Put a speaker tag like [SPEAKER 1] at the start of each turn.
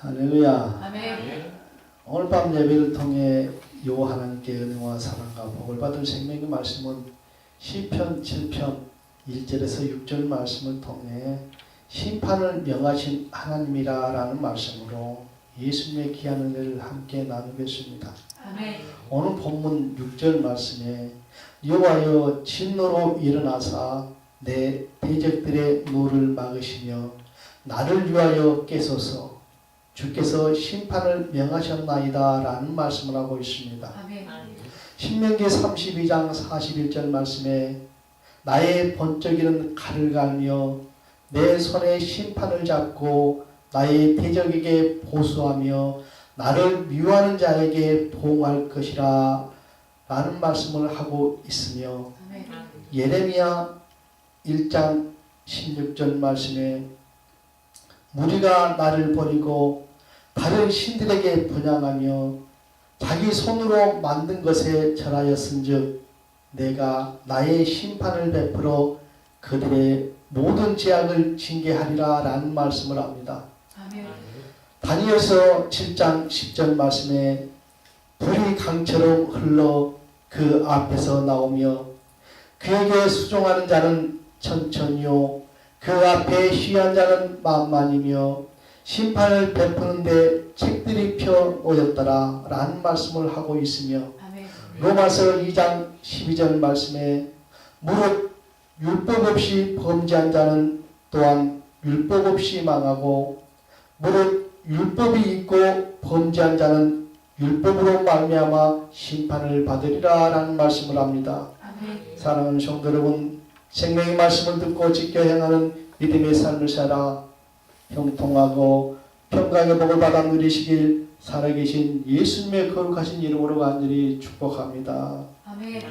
[SPEAKER 1] 할렐루야.
[SPEAKER 2] 아멘.
[SPEAKER 1] 오늘 밤 예배를 통해 요 하나님께 은혜와 사랑과 복을 받을 생명의 말씀은 시편 7편 1절에서 6절 말씀을 통해 심판을 명하신 하나님이라라는 말씀으로 예수님의 귀한 은혜를 함께 나누겠습니다.
[SPEAKER 2] 아멘.
[SPEAKER 1] 오늘 본문 6절 말씀에 여호와여 진노로 일어나사 내 대적들의 물을 막으시며 나를 위하여 깨소서 주께서 심판을 명하셨나이다 라는 말씀을 하고 있습니다.
[SPEAKER 2] 아멘.
[SPEAKER 1] 신명기 32장 41절 말씀에 나의 번쩍이는 칼을 갈며 내 손에 심판을 잡고 나의 대적에게 보수하며 나를 미워하는 자에게 보응할 것이라 라는 말씀을 하고 있으며. 예레미야 1장 16절 말씀에 무리가 나를 버리고 다른 신들에게 분양하며 자기 손으로 만든 것에 절하였은즉 내가 나의 심판을 베풀어 그들의 모든 죄악을 징계하리라 라는 말씀을 합니다.
[SPEAKER 2] 아멘.
[SPEAKER 1] 다니엘서 7장 10절 말씀에 불이 강처럼 흘러 그 앞에서 나오며 그에게 수종하는 자는 천천히요 그 앞에 쉬한 자는 만만이며 심판을 베푸는데 책들이 펴 놓였더라 라는 말씀을 하고 있으며. 로마서 2장 12절 말씀에 무릇 율법 없이 범죄한 자는 또한 율법 없이 망하고 무릇 율법이 있고 범죄한 자는 율법으로 말미암아 심판을 받으리라 라는 말씀을 합니다. 사랑하는 성도 여러분, 생명의 말씀을 듣고 지켜 행하는 믿음의 삶을 살아 형통하고 평강의 복을 받아 누리시길 살아계신 예수님의 거룩하신 이름으로 간절히 축복합니다.
[SPEAKER 2] 아멘.